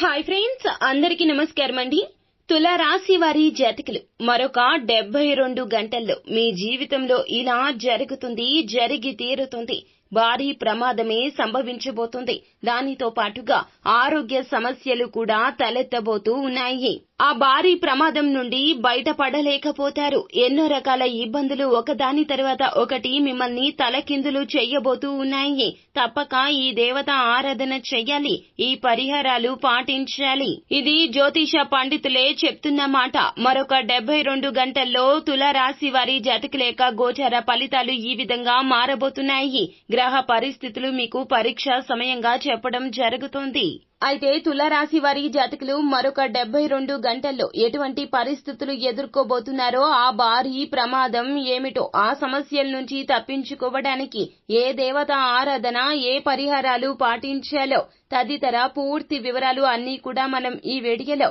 Hi friends అందరికీ నమస్కారం అండి తులారాశి వారి జాతకులు మరొక డెబ్బై రెండు గంటల్లో మీ జీవితంలో ఇలా జరుగుతుంది జరిగి తీరుతుంది. భారీ ప్రమాదమే సంభవించబోతుంది. దానితో పాటుగా ఆరోగ్య సమస్యలు కూడా తలెత్తబోతూ ఉన్నాయి. ఆ భారీ ప్రమాదం నుండి బయటపడలేకపోతారు. ఎన్నో రకాల ఇబ్బందులు ఒకదాని తర్వాత ఒకటి మిమ్మల్ని తలకిందులు చెయ్యబోతూ ఉన్నాయి. తప్పక ఈ దేవత ఆరాధన చెయ్యాలి. ఈ పరిహారాలు పాటించాలి. ఇది జ్యోతిష పండితులే చెప్తున్న మాట. మరొక డెబ్బై రెండు గంటల్లో తులారాశి వారి జాతకులేక గోచర ఫలితాలు ఈ విధంగా మారబోతున్నాయి. గ్రహ పరిస్థితులు మీకు పరీక్ష సమయంగా చెప్పడం జరుగుతోంది. అయితే తులారాశి వారి జాతకులు మరొక డెబ్బై రెండు గంటల్లో ఎటువంటి పరిస్థితులు ఎదుర్కోబోతున్నారో ఆ భారీ ప్రమాదం ఏమిటో ఆ సమస్యల నుంచి తప్పించుకోవడానికి ఏ దేవత ఆరాధన ఏ పరిహారాలు పాటించాలో తదితర పూర్తి వివరాలు అన్నీ కూడా మనం ఈ వీడియోలో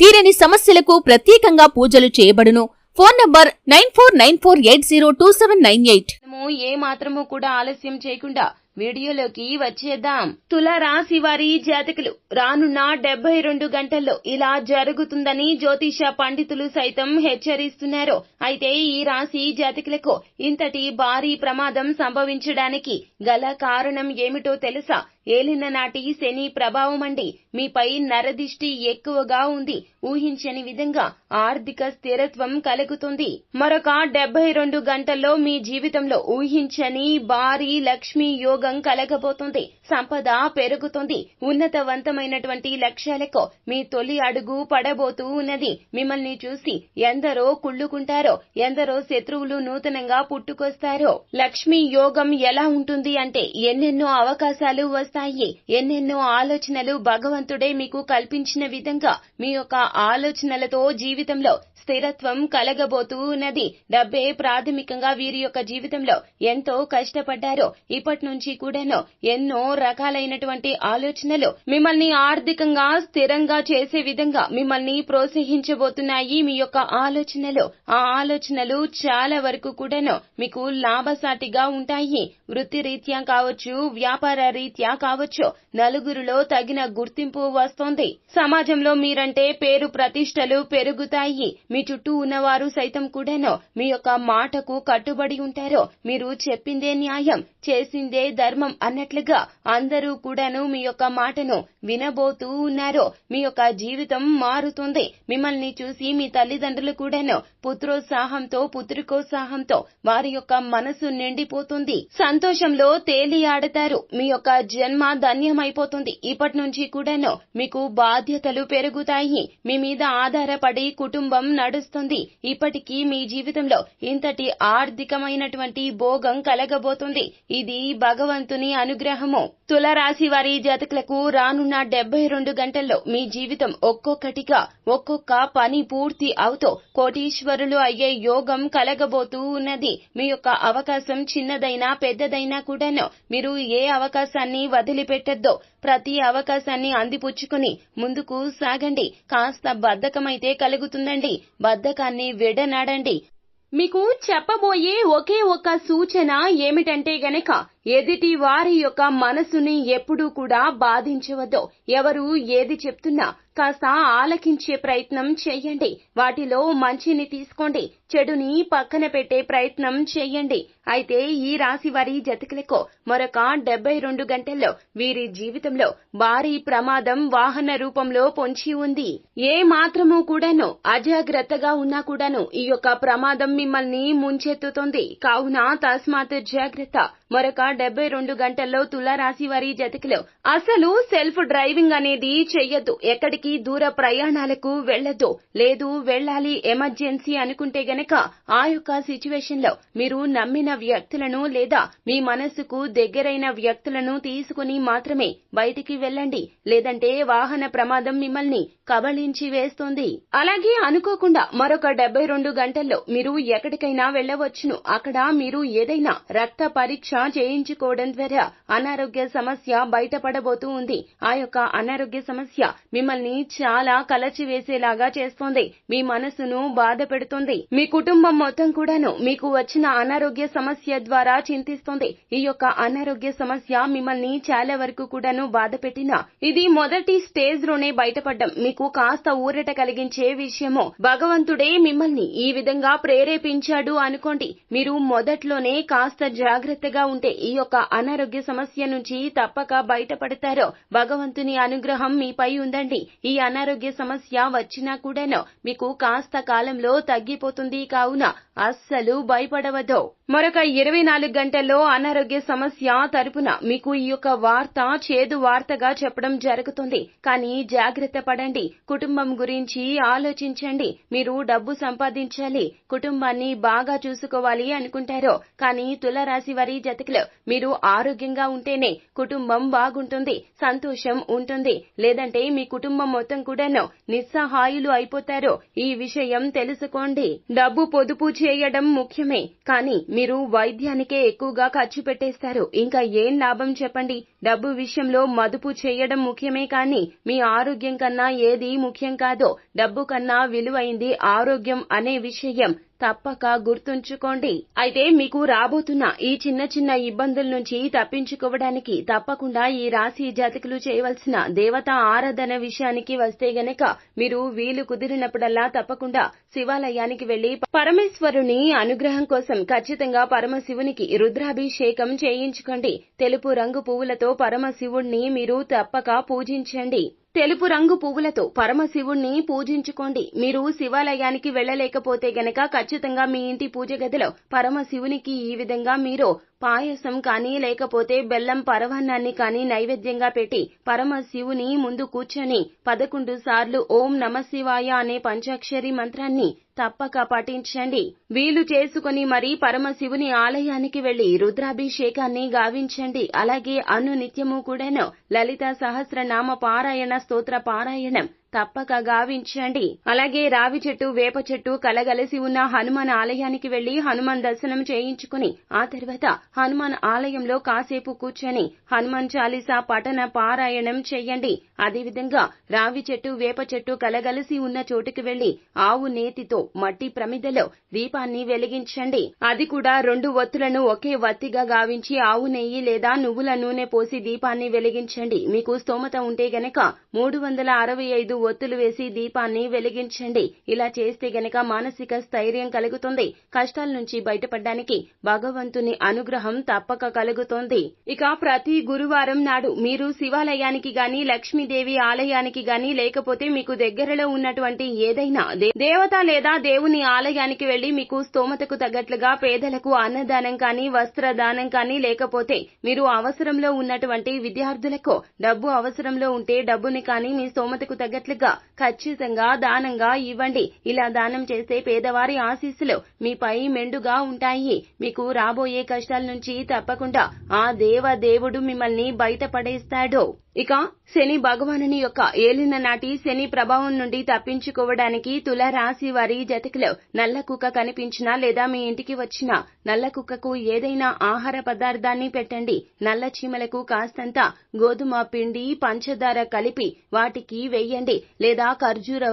తీరని సమస్యలకు ప్రత్యేకంగా పూజలు చేయబడును. Phone number nine four nine four eight zero two seven nine eight. ఏ మాత్రము కూడా ఆలస్యం చేయకుండా వీడియోలోకి వచ్చేద్దాం. తులారాశి వారి జాతకులు రానున్న డెబ్బై రెండు గంటల్లో ఇలా జరుగుతుందని జ్యోతిష పండితులు సైతం హెచ్చరిస్తున్నారు. అయితే ఈ రాశి జాతకులకు ఇంతటి భారీ ప్రమాదం సంభవించడానికి గల కారణం ఏమిటో తెలుసా? ఏలిన నాటి శని ప్రభావమండి మీపై నరదిష్టి ఎక్కువగా ఉంది. ఊహించని విధంగా ఆర్థిక స్థిరత్వం కలుగుతుంది. మరొక డెబ్బై రెండు గంటల్లో మీ జీవితంలో ఊహించని భారీ లక్ష్మీ యోగ కలగబోతుంది. సంపద పెరుగుతుంది. ఉన్నతవంతమైనటువంటి లక్ష్యాలకు మీ తొలి అడుగు పడబోతూ ఉన్నది. మిమ్మల్ని చూసి ఎందరో కుళ్ళుకుంటారో ఎందరో శత్రువులు నూతనంగా పుట్టుకొస్తారో. లక్ష్మీ యోగం ఎలా ఉంటుంది అంటే ఎన్నెన్నో అవకాశాలు వస్తాయి. ఎన్నెన్నో ఆలోచనలు భగవంతుడే మీకు కల్పించిన విధంగా మీ యొక్క ఆలోచనలతో జీవితంలో స్థిరత్వం కలగబోతూ ఉన్నది డబ్బే ప్రాథమికంగా వీరి యొక్క జీవితంలో ఎంతో కష్టపడ్డారో ఇప్పటి నుంచి కూడాను ఎన్నో రకాలైనటువంటి ఆలోచనలు మిమ్మల్ని ఆర్థికంగా స్థిరంగా చేసే విధంగా మిమ్మల్ని ప్రోత్సహించబోతున్నాయి మీ యొక్క ఆలోచనలు. ఆ ఆలోచనలు చాలా వరకు కూడాను మీకు లాభసాటిగా ఉంటాయి. వృత్తి రీత్యా కావచ్చు వ్యాపార రీత్యా కావచ్చు నలుగురిలో తగిన గుర్తింపు వస్తోంది. సమాజంలో మీరంటే పేరు ప్రతిష్టలు పెరుగుతాయి. మీ చుట్టూ ఉన్నవారు సైతం కూడాను మీ యొక్క మాటకు కట్టుబడి ఉంటారో మీరు చెప్పిందే న్యాయం చేసిందే ధర్మం అన్నట్లుగా అందరూ కూడాను మీ యొక్క మాటను వినబోతూ ఉన్నారు మీ యొక్క జీవితం మారుతుంది. మిమ్మల్ని చూసి మీ తల్లిదండ్రులు కూడాను పుత్రోత్సాహంతో పుత్రికోత్సాహంతో వారి యొక్క మనసు నిండిపోతుంది. సంతోషంలో తేలియాడతారు మీ యొక్క జన్మ ధన్యమైపోతుంది. ఇప్పటి నుంచి కూడాను మీకు బాధ్యతలు పెరుగుతాయి. మీ మీద ఆధారపడి కుటుంబం నడుస్తుంది ఇప్పటికీ మీ జీవితంలో ఇంతటి ఆర్థికమైనటువంటి భోగం కలగబోతుంది. ఇది భగవంతుని అనుగ్రహము. తులరాశి వారి జాతకులకు రానున్న డెబ్బై రెండు గంటల్లో మీ జీవితం ఒక్కొక్కటిగా ఒక్కొక్క పని పూర్తి అవుతూ కోటీశ్వరులు అయ్యే యోగం కలగబోతూ ఉన్నది. మీ యొక్క అవకాశం చిన్నదైనా పెద్దదైనా కూడాను మీరు ఏ అవకాశాన్ని వదిలిపెట్టద్దో. ప్రతి అవకాశాన్ని అందిపుచ్చుకుని ముందుకు సాగండి. కాస్త బద్ధకమైతే కలుగుతుందండి. బద్ధకాన్ని విడనాడండి. మీకు చెప్పబోయే ఒకే ఒక సూచన ఏమిటంటే గనక ఎదుటి వారి యొక్క మనసుని ఎప్పుడూ కూడా బాధించవద్దు. ఎవరు ఏది చెప్తున్నా కాస్త ఆలకించే ప్రయత్నం చేయండి. వాటిలో మంచిని తీసుకోండి. చెడుని పక్కన పెట్టే ప్రయత్నం చేయండి. అయితే ఈ రాశి వారి జతకులకు మరొక డెబ్బై రెండు గంటల్లో వీరి జీవితంలో భారీ ప్రమాదం వాహన రూపంలో పొంచి ఉంది. ఏ మాత్రము కూడాను అజాగ్రత్తగా ఉన్నా కూడాను ఈ యొక్క ప్రమాదం మిమ్మల్ని ముంచెత్తుతుంది. కావున తస్మాత్ జాగ్రత్త. మరొక డెబ్బై రెండు గంటల్లో తులారాశి వారి జతకిలో అసలు సెల్ఫ్ డ్రైవింగ్ అనేది చెయ్యొద్దు. ఎక్కడికి దూర ప్రయాణాలకు వెళ్ళొద్దు లేదు వెళ్ళాలి ఎమర్జెన్సీ అనుకుంటే గనక ఆ యొక్క సిచ్యువేషన్లో మీరు నమ్మిన వ్యక్తులను లేదా మీ మనసుకు దగ్గరైన వ్యక్తులను తీసుకుని మాత్రమే బయటికి వెళ్ళండి. లేదంటే వాహన ప్రమాదం మిమ్మల్ని కబళించి వేస్తుంది. అలాగే అనుకోకుండా మరొక డెబ్బై రెండు గంటల్లో మీరు ఎక్కడికైనా వెళ్ళవచ్చును. అక్కడ మీరు ఏదైనా రక్త పరీక్ష చేయించుకోవడం ద్వారా అనారోగ్య సమస్య బయటపడబోతూ ఉంది. ఆ యొక్క అనారోగ్య సమస్య మిమ్మల్ని చాలా కలచివేసేలాగా చేస్తోంది. మీ మనసును బాధ పెడుతుంది. మీ కుటుంబం మొత్తం కూడాను మీకు వచ్చిన అనారోగ్య సమస్య ద్వారా చింతిస్తోంది. ఈ యొక్క అనారోగ్య సమస్య మిమ్మల్ని చాలా వరకు కూడాను బాధ పెట్టినా ఇది మొదటి స్టేజ్లోనే బయటపడ్డం. మీకు కాస్త ఊరట కలిగించే విషయము భగవంతుడే మిమ్మల్ని ఈ విధంగా ప్రేరేపించాడు అనుకోండి. మీరు మొదట్లోనే కాస్త జాగ్రత్తగా ఉంటే ఈ యొక్క అనారోగ్య సమస్య నుంచి తప్పక బయటపడతారో. భగవంతుని అనుగ్రహం మీపై ఉందండి. ఈ అనారోగ్య సమస్య వచ్చినా కూడాను మీకు కాస్త కాలంలో తగ్గిపోతుంది కావున అస్సలు భయపడవద్దు. మరొక ఇరవై నాలుగు గంటల్లో అనారోగ్య సమస్య తరపున మీకు ఈ యొక్క వార్త చేదు వార్తగా చెప్పడం జరుగుతుంది. కానీ జాగ్రత్త పడండి. కుటుంబం గురించి ఆలోచించండి. మీరు డబ్బు సంపాదించాలి. కుటుంబాన్ని బాగా చూసుకోవాలి అనుకుంటారు. కానీ తులరాశి వారి జతకులు మీరు ఆరోగ్యంగా ఉంటేనే కుటుంబం బాగుంటుంది సంతోషం ఉంటుంది. లేదంటే మీ కుటుంబం మొత్తం కూడాను నిస్సహాయులు అయిపోతారో ఈ విషయం తెలుసుకోండి. డబ్బు పొదుపు చేయడం ముఖ్యమే కానీ మీరు వైద్యానికే ఎక్కువగా ఖర్చు పెట్టేస్తారు. ఇంకా ఏం లాభం చెప్పండి? డబ్బు విషయంలో మదుపు చేయడం ముఖ్యమే కానీ మీ ఆరోగ్యం కన్నా ఏది ముఖ్యం కాదో డబ్బు కన్నా విలువైంది ఆరోగ్యం అనే విషయం తప్పక గుర్తుంచుకోండి. అయితే మీకు రాబోతున్న ఈ చిన్న చిన్న ఇబ్బందుల నుంచి తప్పించుకోవడానికి తప్పకుండా ఈ రాశి జాతకులు చేయవలసిన దేవత ఆరాధన విషయానికి వస్తే గనక మీరు వీలు కుదిరినప్పుడల్లా తప్పకుండా శివాలయానికి వెళ్ళి పరమేశ్వరుని అనుగ్రహం కోసం ఖచ్చితంగా పరమశివునికి రుద్రాభిషేకం చేయించుకోండి. తెలుపు రంగు పువ్వులతో పరమశివుణ్ణి మీరు తప్పక పూజించండి. తెలుపు రంగు పువ్వులతో పరమశివుణ్ణి పూజించుకోండి. మీరు శివాలయానికి వెళ్ళలేకపోతే గనక ఖచ్చితంగా మీ ఇంటి పూజ గదిలో పరమశివునికి ఈ విధంగా మీరు పాయసం కానీ లేకపోతే బెల్లం పరవాన్నాన్ని కానీ నైవేద్యంగా పెట్టి పరమశివుని ముందు కూర్చొని పదకొండు సార్లు ఓం నమశివాయ అనే పంచాక్షరి మంత్రాన్ని తప్పక పఠించండి. వీలు చేసుకుని మరి పరమశివుని ఆలయానికి వెళ్ళి రుద్రాభిషేకాన్ని గావించండి. అలాగే అను నిత్యము కూడాను లలిత సహస్రనామ పారాయణ స్తోత్ర పారాయణం తప్పక గావించండి. అలాగే రావి చెట్టు వేప చెట్టు కలగలసి ఉన్న హనుమాన్ ఆలయానికి వెళ్ళి హనుమాన్ దర్శనం చేయించుకుని ఆ తర్వాత హనుమాన్ ఆలయంలో కాసేపు కూర్చొని హనుమాన్ చాలీసా పఠన పారాయణం చేయండి. అదేవిధంగా రావి చెట్టు వేప చెట్టు కలగలసి ఉన్న చోటుకి వెళ్ళి ఆవు నేతితో మట్టి ప్రమిదలో దీపాన్ని వెలిగించండి. అది కూడా రెండు ఒత్తులను ఒకే వత్తిగా గావించి ఆవు నెయ్యి లేదా నువ్వుల నూనె పోసి దీపాన్ని వెలిగించండి. మీకు స్తోమత ఉంటే గనక మూడు వందల అరవై ఐదు ఒత్తులు వేసి దీపాన్ని వెలిగించండి. ఇలా చేస్తే గనక మానసిక స్థైర్యం కలుగుతుంది. కష్టాల నుంచి బయటపడడానికి భగవంతుని అనుగ్రహం తప్పక కలుగుతోంది. ఇక ప్రతి గురువారం నాడు మీరు శివాలయానికి గాని లక్ష్మీదేవి ఆలయానికి గాని లేకపోతే మీకు దగ్గరలో ఉన్నటువంటి ఏదైనా దేవత లేదా దేవుని ఆలయానికి వెళ్ళి మీకు స్తోమతకు తగ్గట్లుగా పేదలకు అన్నదానం కానీ వస్త్రదానం కానీ లేకపోతే మీరు అవసరంలో ఉన్నటువంటి విద్యార్థులకు డబ్బు అవసరంలో ఉంటే డబ్బుని కానీ మీ స్తోమతకు తగ్గట్లుగా ఖచ్చితంగా దానంగా ఇవ్వండి. ఇలా దానం చేస్తే పేదవారి ఆశీస్సులు మీపై మెండుగా ఉంటాయి. మీకు రాబోయే కష్టాల నుంచి తప్పకుండా ఆ దేవ దేవుడు మిమ్మల్ని బయటపడేస్తాడు. ఇక శని భగవానుని యొక్క ఏలిన నాటి శని ప్రభావం నుండి తప్పించుకోవడానికి తుల రాశి వారి జతకులో నల్ల కుక్క కనిపించినా లేదా మీ ఇంటికి వచ్చిన నల్ల కుక్కకు ఏదైనా ఆహార పదార్థాన్ని పెట్టండి. నల్ల చీమలకు కాస్తంత గోధుమ పిండి పంచదార కలిపి వాటికి వెయ్యండి లేదా ఖర్జూర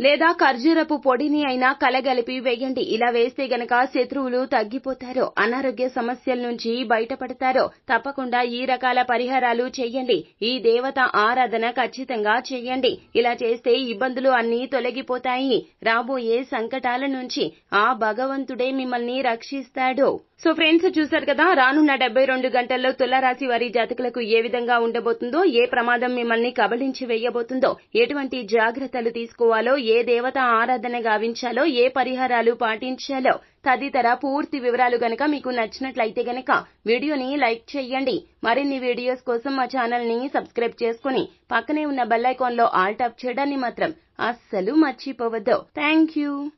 లేదా ఖర్జూరపు పొడిని అయినా కలగలిపి వేయండి. ఇలా వేస్తే గనక శత్రువులు తగ్గిపోతారో. అనారోగ్య సమస్యల నుంచి బయటపడతారో. తప్పకుండా ఈ రకాల పరిహారాలు చేయండి. ఈ దేవత ఆరాధన ఖచ్చితంగా చేయండి. ఇలా చేస్తే ఇబ్బందులు అన్నీ తొలగిపోతాయి. రాబోయే సంకటాల నుంచి ఆ భగవంతుడే మిమ్మల్ని రక్షిస్తాడు. సో ఫ్రెండ్స్ చూశారు కదా రానున్న డెబ్బై రెండు గంటల్లో తులారాశి వారి జాతకులకు ఏ విధంగా ఉండబోతుందో ఏ ప్రమాదం మిమ్మల్ని కబళించి వేయబోతుందో ఎటువంటి జాగ్రత్తలు తీసుకోవాలో ఏ దేవత ఆరాధన గావించాలో ఏ పరిహారాలు పాటించాలో తదితర పూర్తి వివరాలు గనక మీకు నచ్చినట్లయితే గనక వీడియోని లైక్ చేయండి. మరిన్ని వీడియోస్ కోసం మా ఛానల్ని సబ్స్క్రైబ్ చేసుకుని పక్కనే ఉన్న బెల్లో ఆల్ టాప్ చేయడాన్ని మాత్రం అస్సలు మర్చిపోవద్దు. Thank you.